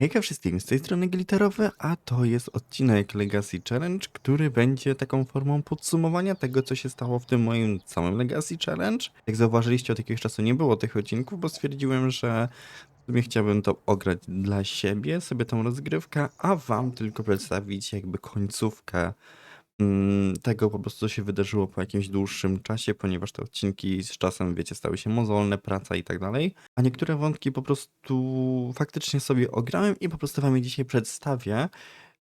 Hejka wszystkim, z tej strony Glitterowy, a to jest odcinek Legacy Challenge, który będzie taką formą podsumowania tego, co się stało w tym moim całym Legacy Challenge. Jak zauważyliście, od jakiegoś czasu nie było tych odcinków, bo stwierdziłem, że w sumie chciałbym to ograć dla siebie, sobie tą rozgrywkę, a wam tylko przedstawić jakby końcówkę tego po prostu się wydarzyło po jakimś dłuższym czasie, ponieważ te odcinki z czasem, wiecie, stały się mozolne, praca i tak dalej. A niektóre wątki po prostu faktycznie sobie ograłem i po prostu wam je dzisiaj przedstawię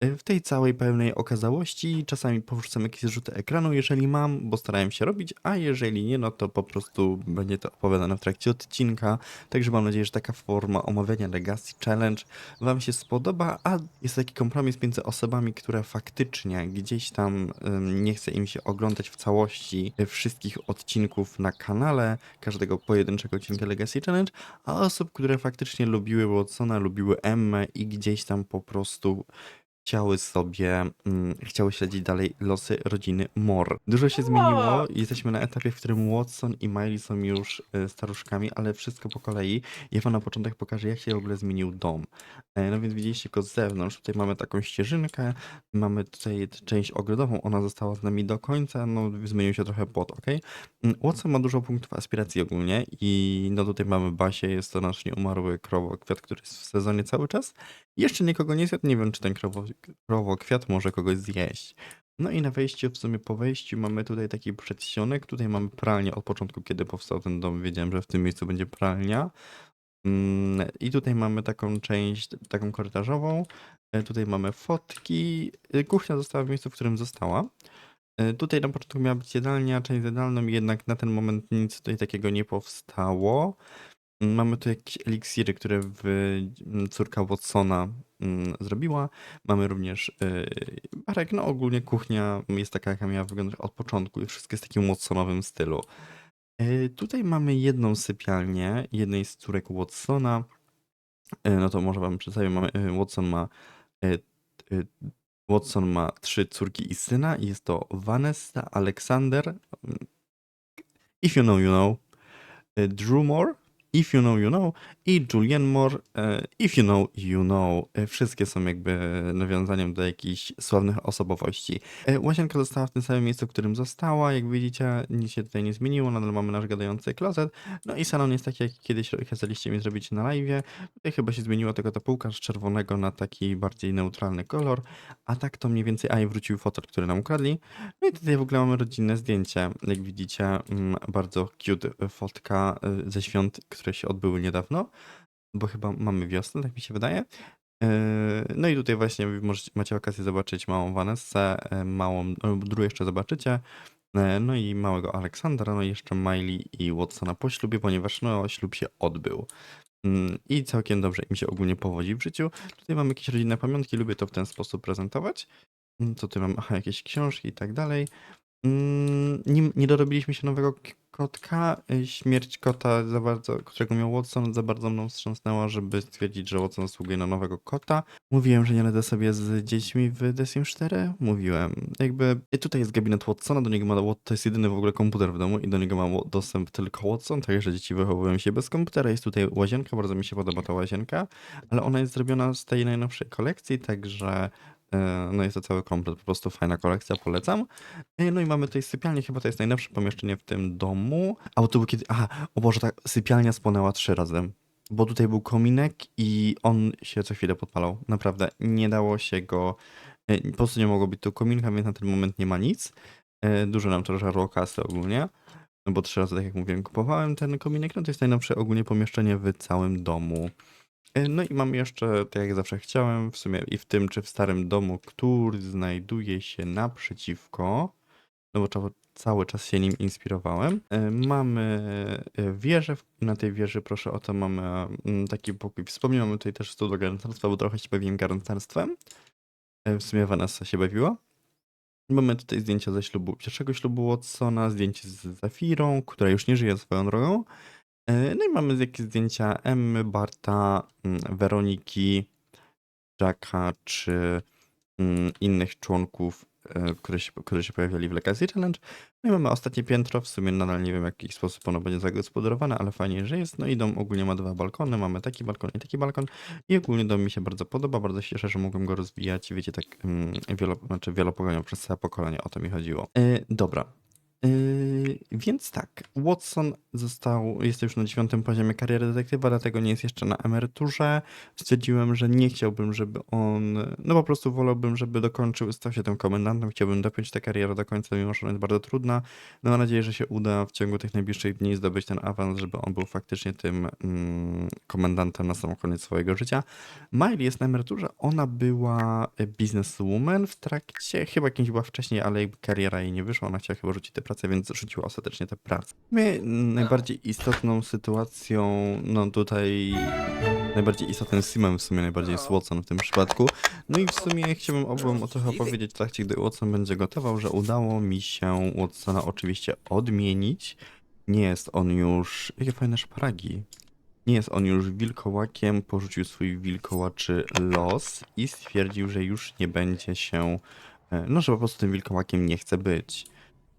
w tej całej pełnej okazałości. Czasami powrzucam jakieś rzuty ekranu, jeżeli mam, bo starałem się robić, a jeżeli nie, no to po prostu będzie to opowiadane w trakcie odcinka. Także mam nadzieję, że taka forma omawiania Legacy Challenge wam się spodoba, a jest taki kompromis między osobami, które faktycznie gdzieś tam nie chce im się oglądać w całości y, wszystkich odcinków na kanale, każdego pojedynczego odcinka Legacy Challenge, a osób, które faktycznie lubiły Watsona, lubiły Emmę i gdzieś tam po prostu chciały sobie, mm, chciały śledzić dalej losy rodziny Moore. Dużo się zmieniło, jesteśmy na etapie, w którym Watson i Miley są już y, staruszkami, ale wszystko po kolei. Ja wam na początek pokażę, jak się w ogóle zmienił dom. E, No więc widzieliście go z zewnątrz, tutaj mamy taką ścieżynkę, mamy tutaj część ogrodową, ona została z nami do końca, no zmienił się trochę płot, ok? Watson ma dużo punktów aspiracji ogólnie i no tutaj mamy Basię, jest to nasz nieumarły krowokwiat, który jest w sezonie cały czas. Jeszcze nikogo nie zjadł, nie wiem czy ten krowo, krowokwiat może kogoś zjeść. No i na wejściu, w sumie po wejściu mamy tutaj taki przedsionek, tutaj mamy pralnię od początku, kiedy powstał ten dom, wiedziałem, że w tym miejscu będzie pralnia. Mm, I tutaj mamy taką część, taką korytarzową. E, Tutaj mamy fotki. E, Kuchnia została w miejscu, w którym została. E, Tutaj na początku miała być jadalnia, część jadalną, jednak na ten moment nic tutaj takiego nie powstało. Mamy tu jakieś eliksiry, które w, mm, córka Watsona mm, zrobiła. Mamy również yy, barek, no ogólnie kuchnia jest taka, jaka miała wyglądać od początku i wszystko jest w takim Watsonowym stylu. Yy, Tutaj mamy jedną sypialnię jednej z córek Watsona. Yy, No to może wam przedstawię. Mamy, yy, Watson ma yy, yy, Watson ma trzy córki i syna. Jest to Vanessa, Alexander, mm, if you know, you know, Drew Moore, if you know, you know i Julian Moore, e, if you know, you know. E, Wszystkie są jakby nawiązaniem do jakichś sławnych osobowości. E, Łazienka została w tym samym miejscu, w którym została. Jak widzicie, nic się tutaj nie zmieniło. Nadal mamy nasz gadający klozet. No i salon jest taki, jak kiedyś kazaliście mi zrobić na live. Chyba się zmieniła tylko ta półka z czerwonego na taki bardziej neutralny kolor. A tak to mniej więcej... A i wrócił fotel, który nam ukradli. No i tutaj w ogóle mamy rodzinne zdjęcie. Jak widzicie, mm, bardzo cute fotka ze świąt, które się odbyły niedawno, bo chyba mamy wiosnę, tak mi się wydaje. Yy, No i tutaj właśnie macie okazję zobaczyć małą Vanessę, yy, małą, Drew jeszcze zobaczycie, yy, no i małego Aleksandra, no i jeszcze Miley i Watsona po ślubie, ponieważ no ślub się odbył. Mm, I całkiem dobrze im się ogólnie powodzi w życiu. Tutaj mamy jakieś rodzinne pamiątki, lubię to w ten sposób prezentować. Mm, Co tu mam? Aha, jakieś książki i tak dalej. Mm, Nie, dorobiliśmy się nowego kotka. Y, Śmierć kota, za bardzo, którego miał Watson, za bardzo mną wstrząsnęła, żeby stwierdzić, że Watson zasługuje na nowego kota. Mówiłem, że nie radzę sobie z dziećmi w The Sims 4. Mówiłem. Jakby tutaj jest gabinet Watsona, do niego ma to jest jedyny w ogóle komputer w domu i do niego ma dostęp tylko Watson, także dzieci wychowują się bez komputera. Jest tutaj łazienka, bardzo mi się podoba ta łazienka, ale ona jest zrobiona z tej najnowszej kolekcji, także no jest to cały komplet, po prostu fajna kolekcja, polecam. E, No i mamy tutaj sypialnię, chyba to jest najnowsze pomieszczenie w tym domu. A bo to był kiedy. Aha, o Boże, tak, sypialnia spłonęła trzy razy. Bo tutaj był kominek i on się co chwilę podpalał. Naprawdę, nie dało się go. e, Po prostu nie mogło być tu kominka, więc na ten moment nie ma nic. E, Dużo nam to żarło kasy ogólnie. No bo trzy razy, tak jak mówiłem, kupowałem ten kominek. No to jest najnowsze ogólnie pomieszczenie w całym domu. E, No i mam jeszcze, tak jak zawsze chciałem, w sumie i w tym czy w starym domu, który znajduje się naprzeciwko, no bo cały czas się nim inspirowałem. E, Mamy e, wieżę, na tej wieży, proszę o to, mamy mm, taki pokój wspomnień, mamy tutaj też stół do bo trochę się bawiłem garncarstwem. W sumie Vanessa się bawiła. Mamy tutaj zdjęcia ze ślubu, pierwszego ślubu Watsona, zdjęcie z Zafirą, która już nie żyje swoją drogą. E, No i mamy jakieś zdjęcia Emmy, Barta, mm, Weroniki, Jacka czy mm, innych członków e, które się, które się pojawiali w Legacy Challenge. No i mamy ostatnie piętro, w sumie nadal nie wiem w jaki sposób ono będzie zagospodarowane, ale fajnie, że jest. No i dom ogólnie ma dwa balkony, mamy taki balkon i taki balkon i ogólnie dom mi się bardzo podoba, bardzo się cieszę, że mogłem go rozwijać, wiecie, tak mm, wielo, znaczy wielopokoleniowo, przez całe pokolenie, o to mi chodziło. E, dobra. Yy, więc tak, Watson został, jest już na dziewiątym poziomie kariery detektywa, dlatego nie jest jeszcze na emeryturze. Stwierdziłem, że nie chciałbym, żeby on, no po prostu wolałbym, żeby dokończył, stał się tym komendantem, chciałbym dopiąć tę karierę do końca, mimo że ona jest bardzo trudna. No mam nadzieję, że się uda w ciągu tych najbliższych dni zdobyć ten awans, żeby on był faktycznie tym mm, komendantem na sam koniec swojego życia. Miley jest na emeryturze, ona była businesswoman w trakcie, chyba kimś była wcześniej, ale jakby kariera jej nie wyszła, ona chciała chyba rzucić tę pracę, więc rzuciła ostatecznie tę pracę. My najbardziej istotną sytuacją, no tutaj najbardziej istotnym simem w sumie najbardziej jest Watson w tym przypadku. No i w sumie chciałbym obom o trochę opowiedzieć w trakcie, gdy Watson będzie gotował, że udało mi się Watsona oczywiście odmienić. Nie jest on już... Jakie fajne szparagi. Nie jest on już wilkołakiem, porzucił swój wilkołaczy los i stwierdził, że już nie będzie się, e, no że po prostu tym wilkołakiem nie chce być.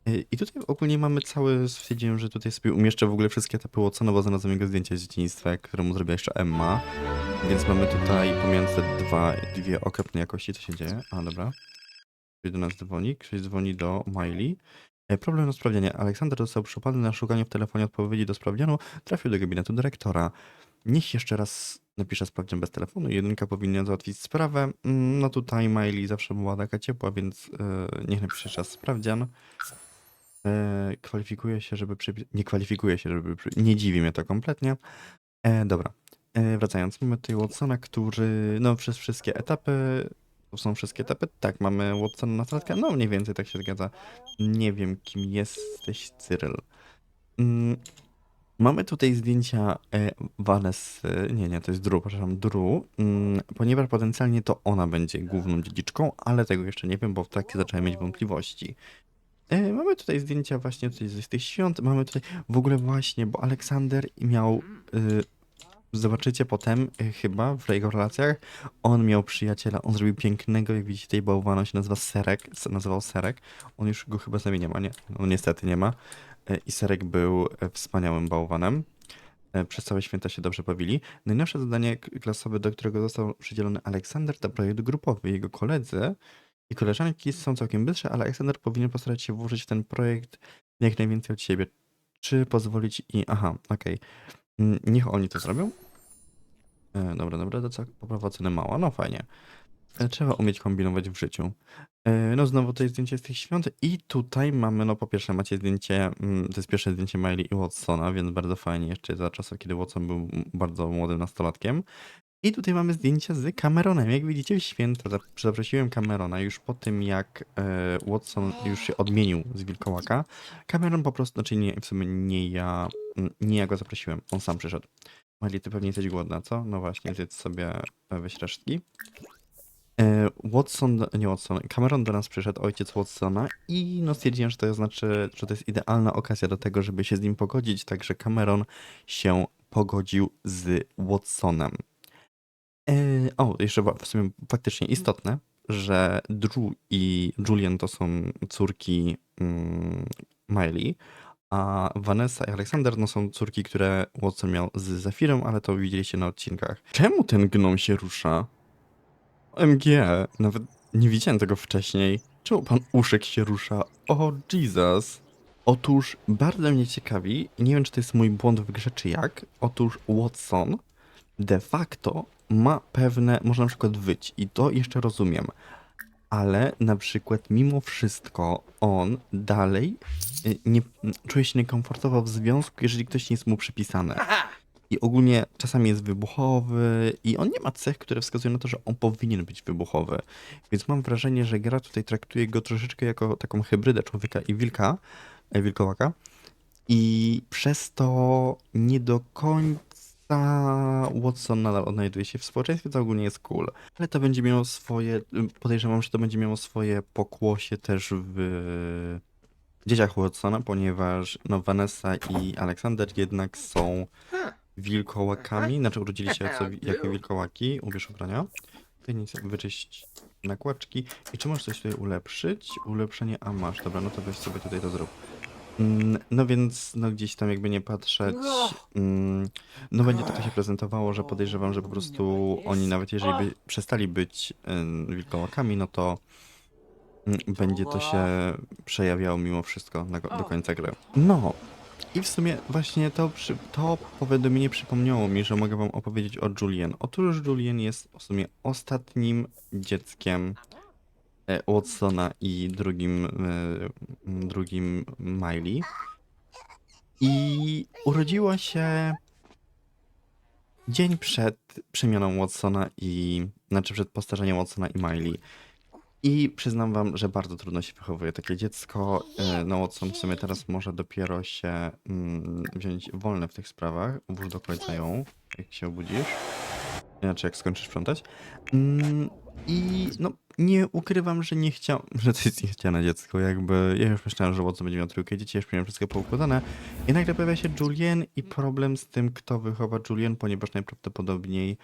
E, I tutaj ogólnie mamy cały, stwierdziłem, że tutaj sobie umieszczę w ogóle wszystkie etapy Watsona, bo znalazłem jego zdjęcie z dzieciństwa, któremu zrobiła jeszcze Emma. Więc mamy tutaj pomiędzy te dwa, dwie okropne jakości, co się dzieje. A, dobra. Ktoś do nas dzwoni, ktoś dzwoni do Miley. E, Problem na sprawdzianie. Aleksander został przypadny na szukaniu w telefonie odpowiedzi do sprawdzianu. Trafił do gabinetu dyrektora. Niech jeszcze raz napisze sprawdzian bez telefonu. Jedynka powinna załatwić sprawę. Mm, No tutaj Miley zawsze była taka ciepła, więc e, niech napisze jeszcze raz sprawdzian. E, kwalifikuje się, żeby Nie kwalifikuje się, żeby... Przy... Nie dziwi mnie to kompletnie. E, dobra. E, wracając, mamy tutaj Watsona, który no przez wszystkie etapy, to są wszystkie etapy, tak, mamy Watsona nastolatka, no mniej więcej tak się zgadza. Nie wiem, kim jesteś, Cyril. Mm, mamy tutaj zdjęcia e, Vanessy, nie, nie, to jest Drew, przepraszam, Drew, mm, ponieważ potencjalnie to ona będzie główną dziedziczką, ale tego jeszcze nie wiem, bo w trakcie zacząłem mieć wątpliwości. E, mamy tutaj zdjęcia właśnie tutaj z tych świąt, mamy tutaj w ogóle właśnie, bo Aleksander miał... Y, Zobaczycie potem, y, chyba w jego relacjach, on miał przyjaciela, on zrobił pięknego, jak widzicie, tej bałwana się nazywa Serek, nazywał Serek. On już go chyba z nami nie ma, nie? No niestety nie ma. I Serek był e, wspaniałym bałwanem. E, Przez całe święta się dobrze bawili. Najnowsze zadanie klasowe, do którego został przydzielony Aleksander, to projekt grupowy. Jego koledzy i koleżanki są całkiem bystrzy, ale Aleksander powinien postarać się włożyć w ten projekt jak najwięcej od siebie. Czy pozwolić i... Aha, okej. Mm, Niech oni to zrobią. E, dobra, dobra, to co? Poprawa oceny mała, no fajnie. E, trzeba umieć kombinować w życiu. E, no znowu to jest zdjęcie z tych świąt i tutaj mamy, no po pierwsze macie zdjęcie, mm, to jest pierwsze zdjęcie Miley i Watsona, więc bardzo fajnie, jeszcze za czasów, kiedy Watson był bardzo młodym nastolatkiem. I tutaj mamy zdjęcia z Cameronem. Jak widzicie w święto zap- zaprosiłem Camerona już po tym, jak e, Watson już się odmienił z Wilkołaka. Cameron po prostu, znaczy nie, w sumie nie ja, mm, nie ja go zaprosiłem, on sam przyszedł. Miley, ty pewnie jesteś głodna, co? No właśnie, zjedz sobie e, weź resztki. E, Watson, nie Watson, Cameron do nas przyszedł, ojciec Watsona i no stwierdziłem, że to znaczy, że to jest idealna okazja do tego, żeby się z nim pogodzić, także Cameron się pogodził z Watsonem. E, o, jeszcze w sumie faktycznie istotne, że Drew i Julian to są córki mm, Miley, a Vanessa i Aleksander no są córki, które Watson miał z Zafirem, ale to widzieliście na odcinkach. Czemu ten gnom się rusza? MG, nawet nie widziałem tego wcześniej. Czemu pan Uszek się rusza? O Jesus. Otóż bardzo mnie ciekawi, nie wiem czy to jest mój błąd w grze czy jak, otóż Watson de facto ma pewne, można na przykład wyć i to jeszcze rozumiem, ale na przykład mimo wszystko on dalej y, nie, czuje się niekomfortowo w związku, jeżeli ktoś nie jest mu przypisany. I ogólnie czasami jest wybuchowy i on nie ma cech, które wskazują na to, że on powinien być wybuchowy. Więc mam wrażenie, że gra tutaj traktuje go troszeczkę jako taką hybrydę człowieka i wilka, e, wilkołaka. I przez to nie do końca Watson nadal odnajduje się w społeczeństwie, co ogólnie jest cool. Ale to będzie miało swoje, podejrzewam, że to będzie miało swoje pokłosie też w dzieciach Watsona, ponieważ no Vanessa i Aleksander jednak są wilkołakami, znaczy urodzili się jako, jako wilkołaki, ubierz ubrania. tutaj nic, wyczyść nakładki. I czy możesz coś tutaj ulepszyć? Ulepszenie, a masz, dobra, no to weź sobie tutaj to zrób. Mm, No więc, no gdzieś tam jakby nie patrzeć, mm, no będzie to tak się prezentowało, że podejrzewam, że po prostu oni nawet jeżeli by przestali być wilkołakami, no to mm, będzie to się przejawiało mimo wszystko na, do końca gry. No, i w sumie właśnie to, przy, to powiadomienie przypomniało mi, że mogę wam opowiedzieć o Julien. Otóż Julien jest w sumie ostatnim dzieckiem Watsona i drugim, e, drugim Miley. I urodziła się dzień przed przemianą Watsona i, znaczy przed postarzeniem Watsona i Miley. I przyznam wam, że bardzo trudno się wychowuje takie dziecko. E, No Watson w sumie teraz może dopiero się mm, wziąć wolne w tych sprawach. Włóż do końca ją, jak się obudzisz. Znaczy jak skończysz sprzątać. Mm, I no nie ukrywam, że nie chciałam, że to jest niechciane dziecko. Jakby ja już myślałem, że Watson będzie miał trójkę dzieci, już miałem wszystko poukładane. I nagle pojawia się Julien i problem z tym, kto wychowa Julien, ponieważ najprawdopodobniej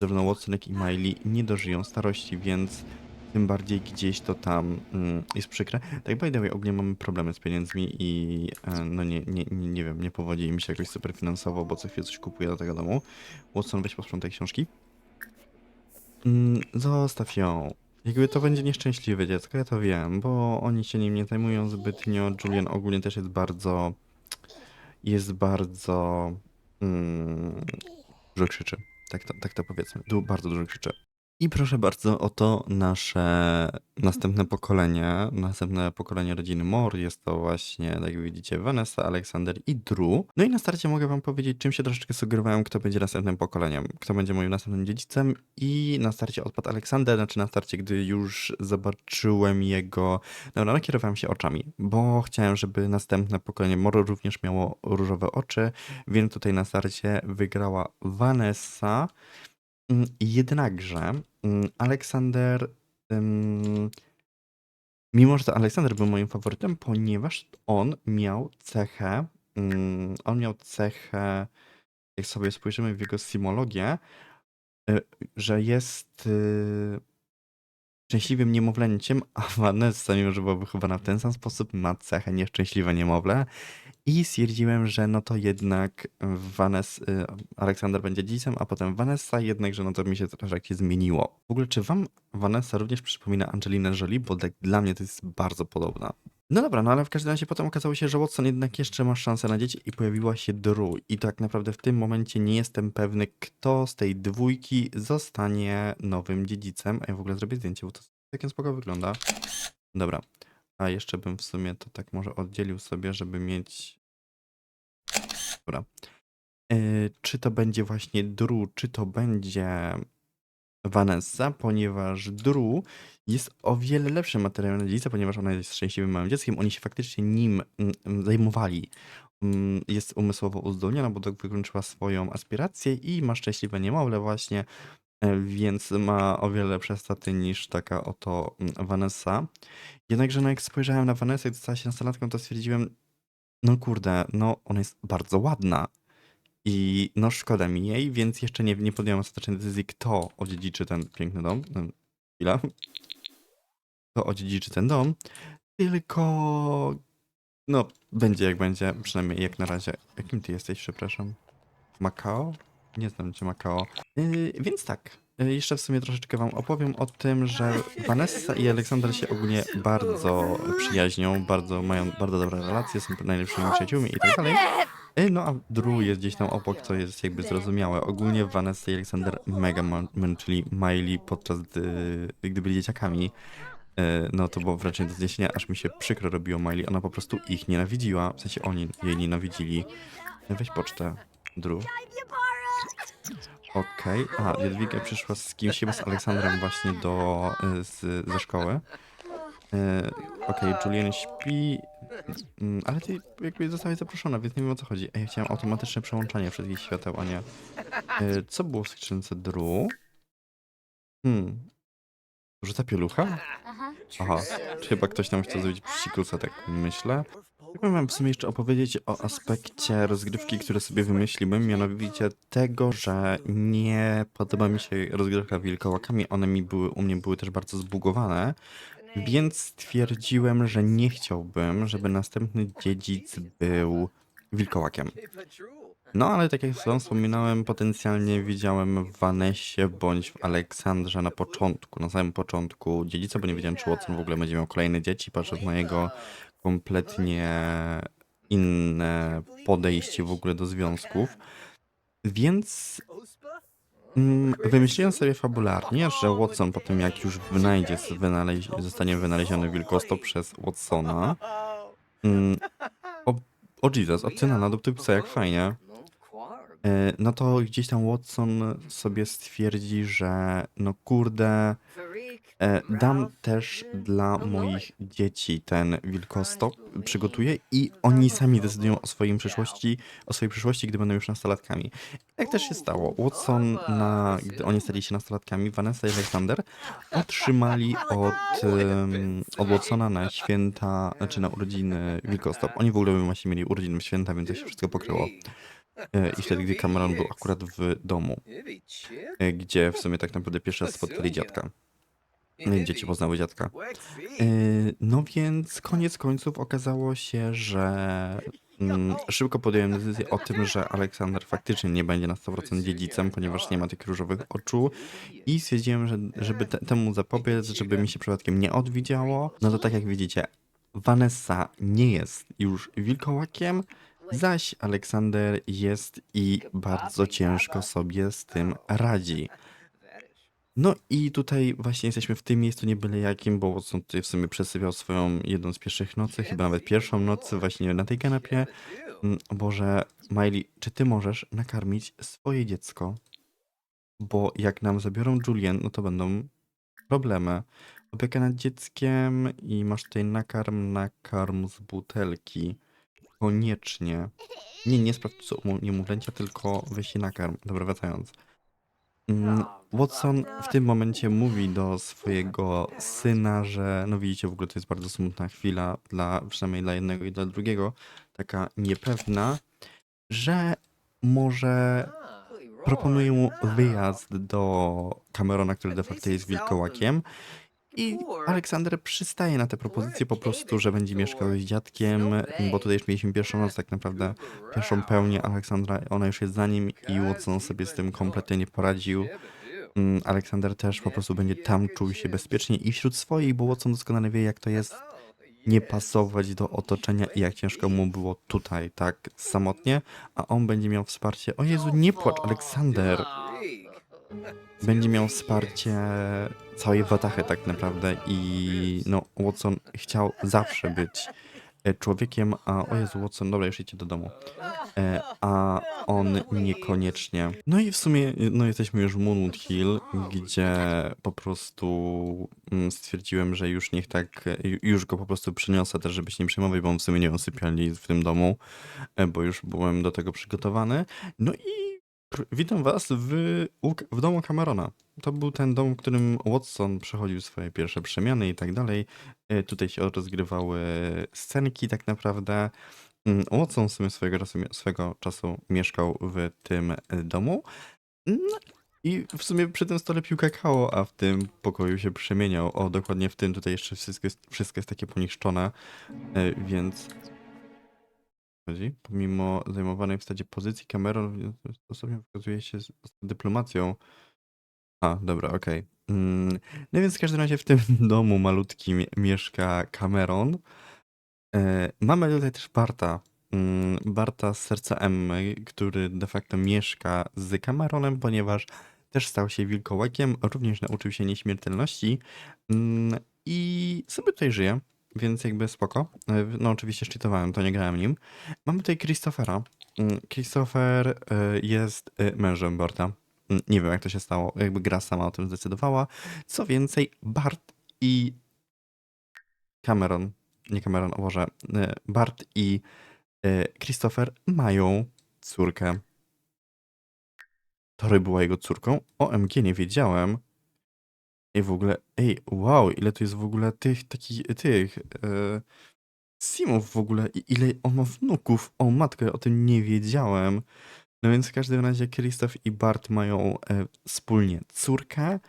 zarówno Watson, jak i Miley nie dożyją starości, więc tym bardziej gdzieś to tam mm, jest przykre. Tak by the way, ogólnie mamy problemy z pieniędzmi i e, no nie, nie, nie, nie wiem, nie powodzi mi się jakoś super finansowo, bo co chwilę coś kupuję do tego domu. Watson, weź posprzątaj książki. Mm, zostaw ją. Jakby to będzie nieszczęśliwe dziecko, ja to wiem, bo oni się nim nie zajmują zbytnio. Julian ogólnie też jest bardzo... jest bardzo... Mm, dużo krzyczy. Tak to, tak to powiedzmy. Du, bardzo dużo krzyczy. I proszę bardzo, oto nasze następne pokolenie, następne pokolenie rodziny Moore. Jest to właśnie, tak jak widzicie, Vanessa, Aleksander i Drew. No i na starcie mogę wam powiedzieć, czym się troszeczkę sugerowałem, kto będzie następnym pokoleniem, kto będzie moim następnym dziedzicem. I na starcie odpadł Aleksander, znaczy na starcie, gdy już zobaczyłem jego... Dobra, nakierowałem się oczami, bo chciałem, żeby następne pokolenie Moore również miało różowe oczy, więc tutaj na starcie wygrała Vanessa. Mm, Jednakże Aleksander. ym, Mimo, że to Aleksander był moim faworytem, ponieważ on miał cechę. ym, On miał cechę. Jak sobie spojrzymy w jego simologię, y, że jest y, szczęśliwym niemowlęciem, a Vanessa, mimo że była wychowana w ten sam sposób, ma cechę nieszczęśliwe niemowlę. I stwierdziłem, że no to jednak Vanes, y, Aleksander będzie dziedzicem, a potem Vanessa, jednak, że no to mi się troszeczkę zmieniło. W ogóle, czy wam Vanessa również przypomina Angelinę Jolie? Bo dla mnie to jest bardzo podobna. No dobra, no ale w każdym razie potem okazało się, że Watson jednak jeszcze ma szansę na dzieci i pojawiła się Drew. I tak naprawdę w tym momencie nie jestem pewny, kto z tej dwójki zostanie nowym dziedzicem. A ja w ogóle zrobię zdjęcie, bo to całkiem spoko wygląda. Dobra. A jeszcze bym w sumie to tak może oddzielił sobie, żeby mieć. Dobra. E, czy to będzie właśnie Drew, czy to będzie Vanessa, ponieważ Drew jest o wiele lepszym materiałem na dziedzicę, ponieważ ona jest szczęśliwym małym dzieckiem. Oni się faktycznie nim mm, mm, zajmowali. Mm, Jest umysłowo uzdolniona, bo tak wykończyła swoją aspirację i ma szczęśliwe niemowlę właśnie, e, więc ma o wiele lepsze staty niż taka oto Vanessa. Jednakże no jak spojrzałem na Vanessę, jak została się nastolatką, to stwierdziłem, no kurde, no ona jest bardzo ładna. I no szkoda mi jej, więc jeszcze nie, nie podjąłem ostatecznej decyzji, kto odziedziczy ten piękny dom. Chwila. Kto odziedziczy ten dom. Tylko no będzie jak będzie, przynajmniej jak na razie. Jakim ty jesteś, przepraszam? Makao? Nie znam cię Makao. Yy, więc tak, yy, jeszcze w sumie troszeczkę wam opowiem o tym, że Vanessa i Aleksander się ogólnie bardzo przyjaźnią, bardzo mają bardzo dobre relacje, są najlepszymi przyjaciółmi i tak dalej. Yy, No a Drew jest gdzieś tam obok, co jest jakby zrozumiałe. Ogólnie Vanessa i Aleksander mega męczyli Miley podczas gdy, gdy byli dzieciakami. Yy, No to było wręcz do zniesienia, aż mi się przykro robiło Miley. Ona po prostu ich nienawidziła, w sensie oni jej nienawidzili. Weź pocztę, Drew. Okej, a Jadwiga przyszła z kimś, z Aleksandrem właśnie do, z, ze szkoły. Y, Okej, Julian śpi, mm, ale ty jakby zostałeś zaproszona, więc nie wiem o co chodzi. A ja chciałem automatyczne przełączanie wszystkich świateł, a nie... Y, Co było w skrzynce Drew? Hmm. Rzuca pielucha? Aha. Czy chyba ktoś tam chciał zrobić psikusa, tak myślę. Chciałbym wam w sumie jeszcze opowiedzieć o aspekcie rozgrywki, które sobie wymyśliłem, mianowicie tego, że nie podoba mi się rozgrywka wilkołakami, one mi były, u mnie były też bardzo zbugowane, więc stwierdziłem, że nie chciałbym, żeby następny dziedzic był wilkołakiem. No ale tak jak wam wspominałem, potencjalnie widziałem w Vanessie bądź w Aleksandrze na początku, na samym początku dziedzica, bo nie wiedziałem, czy Watson w ogóle będzie miał kolejne dzieci, patrząc na jego kompletnie inne podejście w ogóle do związków. Więc wymyśliłem sobie fabularnie, że Watson po tym jak już wynajdzie, wynaleź, zostanie wynaleziony wilkostop przez Watsona, mm, o, o Jesus, od syna na jak fajnie, e, no to gdzieś tam Watson sobie stwierdzi, że no kurde, dam też dla moich dzieci ten wilkostop, przygotuję i oni sami decydują o swoim przyszłości, o swojej przyszłości, gdy będą już nastolatkami. I tak też się stało. Watson, na, gdy oni stali się nastolatkami, Vanessa i Alexander otrzymali od, od Watsona na święta, znaczy na urodziny wilkostop. Oni w ogóle właśnie mieli urodziny święta, więc to się wszystko pokryło. E, I wtedy, gdy Cameron był akurat w domu, e, gdzie w sumie tak naprawdę pierwszy raz spotkali dziadka. I dzieci poznały dziadka. E, No więc koniec końców okazało się, że mm, szybko podjąłem decyzję o tym, że Aleksander faktycznie nie będzie na 100% dziedzicem, ponieważ nie ma tych różowych oczu i stwierdziłem, że żeby te, temu zapobiec, żeby mi się przypadkiem nie odwidziało, no to tak jak widzicie, Vanessa nie jest już wilkołakiem, zaś Aleksander jest i bardzo ciężko sobie z tym radzi. No i tutaj właśnie jesteśmy w tym miejscu nie byle jakim, bo Watson tutaj w sumie przesypiał swoją jedną z pierwszych nocy, chyba nawet pierwszą noc właśnie na tej kanapie. Mm, O Boże, Miley, czy ty możesz nakarmić swoje dziecko? Bo jak nam zabiorą Julian, no to będą problemy. Opieka nad dzieckiem i masz tutaj nakarm, nakarm z butelki. Koniecznie. Nie, nie sprawdź co u niemowlęcia, tylko weź jej nakarm. Dobra, wracając. Mm, Watson w tym momencie mówi do swojego syna, że no widzicie, w ogóle to jest bardzo smutna chwila dla, przynajmniej dla jednego i dla drugiego, taka niepewna, że może proponuje mu wyjazd do Camerona, który de facto jest wilkołakiem i Aleksander przystaje na tę propozycję po prostu, że będzie mieszkał z dziadkiem, bo tutaj już mieliśmy pierwszą noc tak naprawdę, pierwszą pełnię Aleksandra, ona już jest za nim i Watson sobie z tym kompletnie nie poradził. Mm, Aleksander też po prostu będzie tam czuł się bezpiecznie i wśród swoich, bo Watson doskonale wie jak to jest nie pasować do otoczenia i jak ciężko mu było tutaj, tak samotnie, a on będzie miał wsparcie. O Jezu, nie płacz, Aleksander! Będzie miał wsparcie całej Watachy tak naprawdę i no Watson chciał zawsze być e, człowiekiem, a o Jezu Watson, dobra już idźcie do domu, e, a on niekoniecznie. No i w sumie no jesteśmy już w Moonwood Hill, gdzie po prostu mm, stwierdziłem, że już niech tak, ju- już go po prostu przyniosę też, żeby się nie przejmować, bo on w sumie nie ma sypialni w tym domu, e, bo już byłem do tego przygotowany. No i witam was w, w domu Camerona. To był ten dom, w którym Watson przechodził swoje pierwsze przemiany i tak dalej. E, Tutaj się rozgrywały scenki tak naprawdę. Mm, Watson w sumie swojego czasu, czasu mieszkał w tym e, domu. No i w sumie przy tym stole pił kakao, a w tym pokoju się przemieniał. O, dokładnie w tym tutaj jeszcze wszystko jest, wszystko jest takie poniszczone, e, więc... Chodzi? Pomimo zajmowanej w stadzie pozycji, Cameron stosownie wykazuje się z, dyplomacją. A, dobra, okej. Mm, No więc w każdym razie w tym domu malutkim mieszka Cameron. E, Mamy tutaj też Barta. mm, Barta z serca Emmy, który de facto mieszka z Cameronem, ponieważ też stał się wilkołakiem, również nauczył się nieśmiertelności mm, i sobie tutaj żyje, więc jakby spoko. E, No oczywiście szczytowałem, to nie grałem nim. Mamy tutaj Christophera. Mm, Christopher e, jest e, mężem Barta. Mm, Nie wiem jak to się stało, jakby gra sama o tym zdecydowała. Co więcej, Bart i Cameron, nie Cameron, o Boże, Bart i Christopher mają córkę. Tory była jego córką? OMG, nie wiedziałem. Ej, w ogóle, ej, wow, ile tu jest w ogóle tych, takich, tych, e, Simów w ogóle, i ile on ma wnuków. O matko, ja o tym nie wiedziałem. No więc w każdym razie Krzysztof i Bart mają e, wspólnie córkę.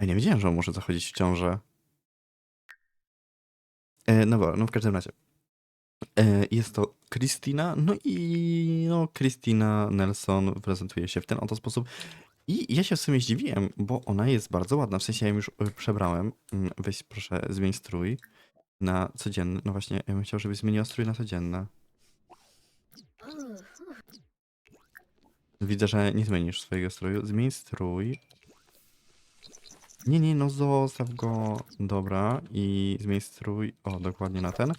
Ja nie wiedziałem, że on może zachodzić w ciążę. E, no bo, no w każdym razie. E, jest to Christina, no i no Christina Nelson prezentuje się w ten oto sposób. I ja się w sumie zdziwiłem, bo ona jest bardzo ładna. W sensie ja ją już e, przebrałem. Mm, Weź proszę, zmień strój na codzienny. No właśnie, ja bym chciał, żebyś zmieniła strój na codzienny. Widzę, że nie zmienisz swojego stroju. Zmień strój. Nie, nie, no zostaw go. Dobra. I zmień strój. O, dokładnie na ten.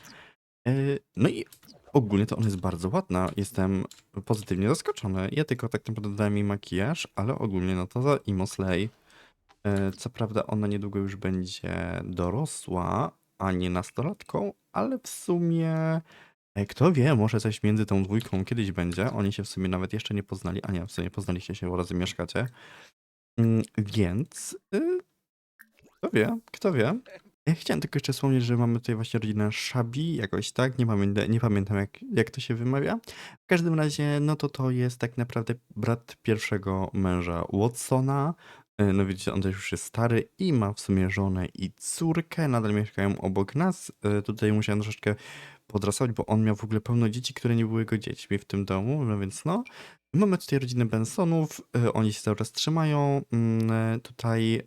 E, No i ogólnie to ona jest bardzo ładna. Jestem pozytywnie zaskoczony. Ja tylko tak naprawdę dałem jej makijaż, ale ogólnie no to za Imo Slay. E, Co prawda ona niedługo już będzie dorosła, a nie nastolatką, ale w sumie e, kto wie, może coś między tą dwójką kiedyś będzie. Oni się w sumie nawet jeszcze nie poznali, a nie, w sumie poznaliście się, razem mieszkacie. Mm, Więc y, kto wie, kto wie. Ja chciałem tylko jeszcze wspomnieć, że mamy tutaj właśnie rodzinę Szabi, jakoś tak, nie nie pamiętam jak, jak to się wymawia. W każdym razie, no to to jest tak naprawdę brat pierwszego męża Watsona. E, No widzicie, on też już jest stary i ma w sumie żonę i córkę, nadal mieszkają obok nas. E, Tutaj musiałem troszeczkę podrasować, bo on miał w ogóle pełno dzieci, które nie były jego dziećmi w tym domu, no więc no. Mamy tutaj rodzinę Bensonów, e, oni się cały czas trzymają. Mm, Tutaj,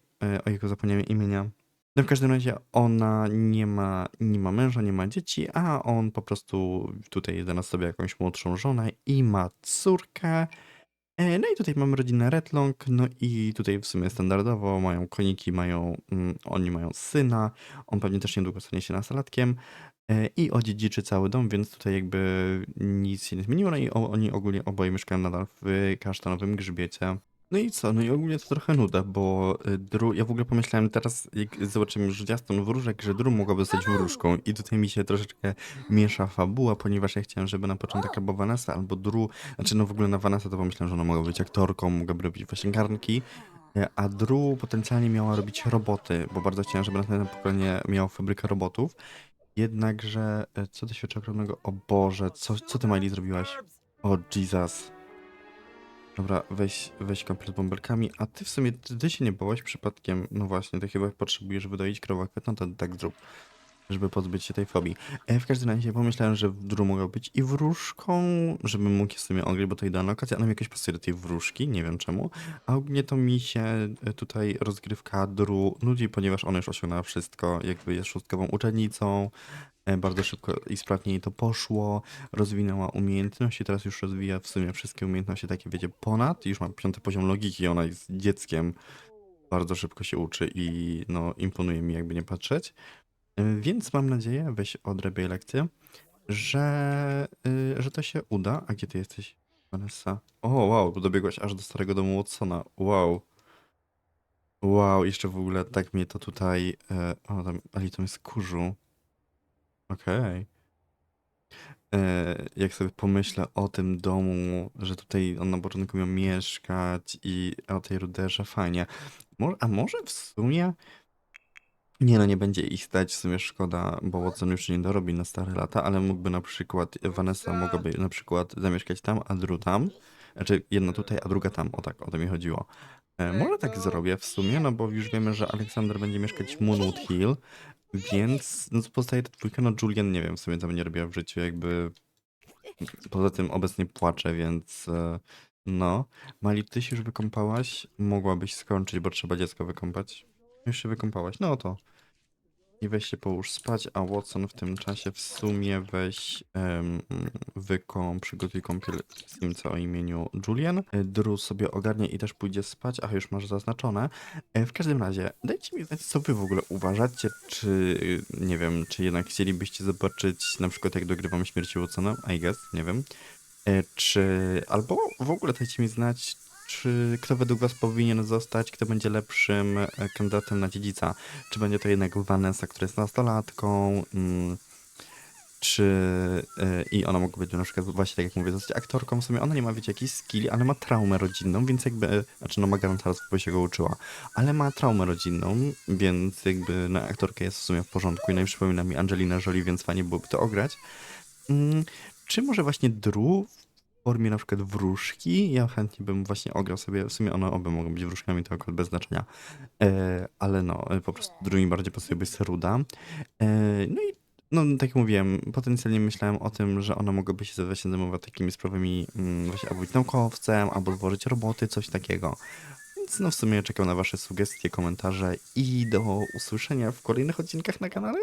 o jego zapomniałem imienia. No w każdym razie ona nie ma, nie ma męża, nie ma dzieci, a on po prostu tutaj znalazł sobie jakąś młodszą żonę i ma córkę. E, No i tutaj mamy rodzinę Redlong, no i tutaj w sumie standardowo mają koniki, mają, mm, oni mają syna, on pewnie też niedługo stanie się nastolatkiem e, i odziedziczy cały dom, więc tutaj jakby nic się nie zmieniło, no i oni ogólnie oboje mieszkają nadal w kasztanowym grzbiecie. No i co? No i ogólnie to trochę nuda, bo y, Dru, ja w ogóle pomyślałem teraz, jak zobaczymy już Justin wróżek, że Dru mogłaby zostać wróżką i tutaj mi się troszeczkę miesza fabuła, ponieważ ja chciałem, żeby na początek albo Vanessa, albo Dru, znaczy no w ogóle na Vanessa to pomyślałem, że ona mogła być aktorką, mogłaby robić właśnie garnki, e, a Dru potencjalnie miała robić roboty, bo bardzo chciałem, żeby następne pokolenie miało fabrykę robotów. Jednakże, e, co do świadczy okropnego, o Boże, co, co ty Miley zrobiłaś? O Jesus. Dobra, weź, weź komplet bąbelkami, a ty w sumie, ty, ty się nie bałaś przypadkiem, no właśnie, ty chyba potrzebujesz wydoić krowę no to tak zrób, żeby pozbyć się tej fobii. E, w każdym razie pomyślałem, że Dru mogła być i wróżką, żebym mógł w sumie ograć, bo to idealna okazja, ona mi jakoś pasuje do tej wróżki, nie wiem czemu, a ogólnie to mi się e, tutaj rozgrywka Dru nudzi, ponieważ ona już osiągnęła wszystko, jakby jest szóstkową uczennicą, bardzo szybko i sprawnie jej to poszło, rozwinęła umiejętności, teraz już rozwija w sumie wszystkie umiejętności takie, wiecie, ponad, już ma piąty poziom logiki, ona jest dzieckiem, bardzo szybko się uczy i no imponuje mi jakby nie patrzeć. Y, Więc mam nadzieję, weź odrabiaj lekcję, że, y, że to się uda. A gdzie ty jesteś, Vanessa? O, wow, dobiegłaś aż do starego domu Watsona. Wow. Wow, jeszcze w ogóle tak mnie to tutaj... E, o, tam, ale to jest kurzu. Okej. E, jak sobie pomyślę o tym domu, że tutaj on na początku miał mieszkać i o tej ruderze, fajnie. A może w sumie... Nie no, nie będzie ich stać, w sumie szkoda, bo Watson już nie dorobi na stare lata, ale mógłby na przykład, Vanessa mogłaby na przykład zamieszkać tam, a Drew tam. Znaczy jedna tutaj, a druga tam, o tak, o to mi chodziło. E, może tak zrobię w sumie, no bo już wiemy, że Aleksander będzie mieszkać w Moonwood Hill, więc no pozostaje ta dwójka, no Julian nie wiem w sumie co będzie robiła w życiu, jakby poza tym obecnie płacze, więc e, no. Mali, ty się już wykąpałaś? Mogłabyś skończyć, bo trzeba dziecko wykąpać. Już się wykąpałaś, no to. I weź się połóż spać, a Watson w tym czasie w sumie weź um, wykąp, przygotuj kąpiel Simca o imieniu Julian. Drew sobie ogarnie i też pójdzie spać, a już masz zaznaczone. E, W każdym razie, dajcie mi znać, co wy w ogóle uważacie, czy, nie wiem, czy jednak chcielibyście zobaczyć na przykład jak dogrywam śmierci Watsona, I guess, nie wiem. E, Czy, albo w ogóle dajcie mi znać, czy kto według was powinien zostać, kto będzie lepszym e, kandydatem na dziedzica. Czy będzie to jednak Vanessa, która jest nastolatką, mm, czy y, i ona mogła być na przykład właśnie tak jak mówię, zostać aktorką, w sumie ona nie ma, wiecie, jakiejś skilli, ale ma traumę rodzinną, więc jakby, znaczy no ma gwarantować, bo się go uczyła, ale ma traumę rodzinną, więc jakby na aktorkę jest w sumie w porządku i no i przypomina mi Angelina Jolie, więc fajnie byłoby to ograć. Mm, czy może właśnie Drew formie na przykład wróżki? Ja chętnie bym właśnie ograł sobie, w sumie one obie mogą być wróżkami, to akurat bez znaczenia, e, ale no, e, po prostu Drew mi bardziej pasuje, Seruda. E, no i no, tak jak mówiłem, potencjalnie myślałem o tym, że ona mogłaby się właśnie zajmować takimi sprawami, mm, właśnie albo być naukowcem, albo tworzyć roboty, coś takiego. Więc no w sumie czekam na wasze sugestie, komentarze i do usłyszenia w kolejnych odcinkach na kanale.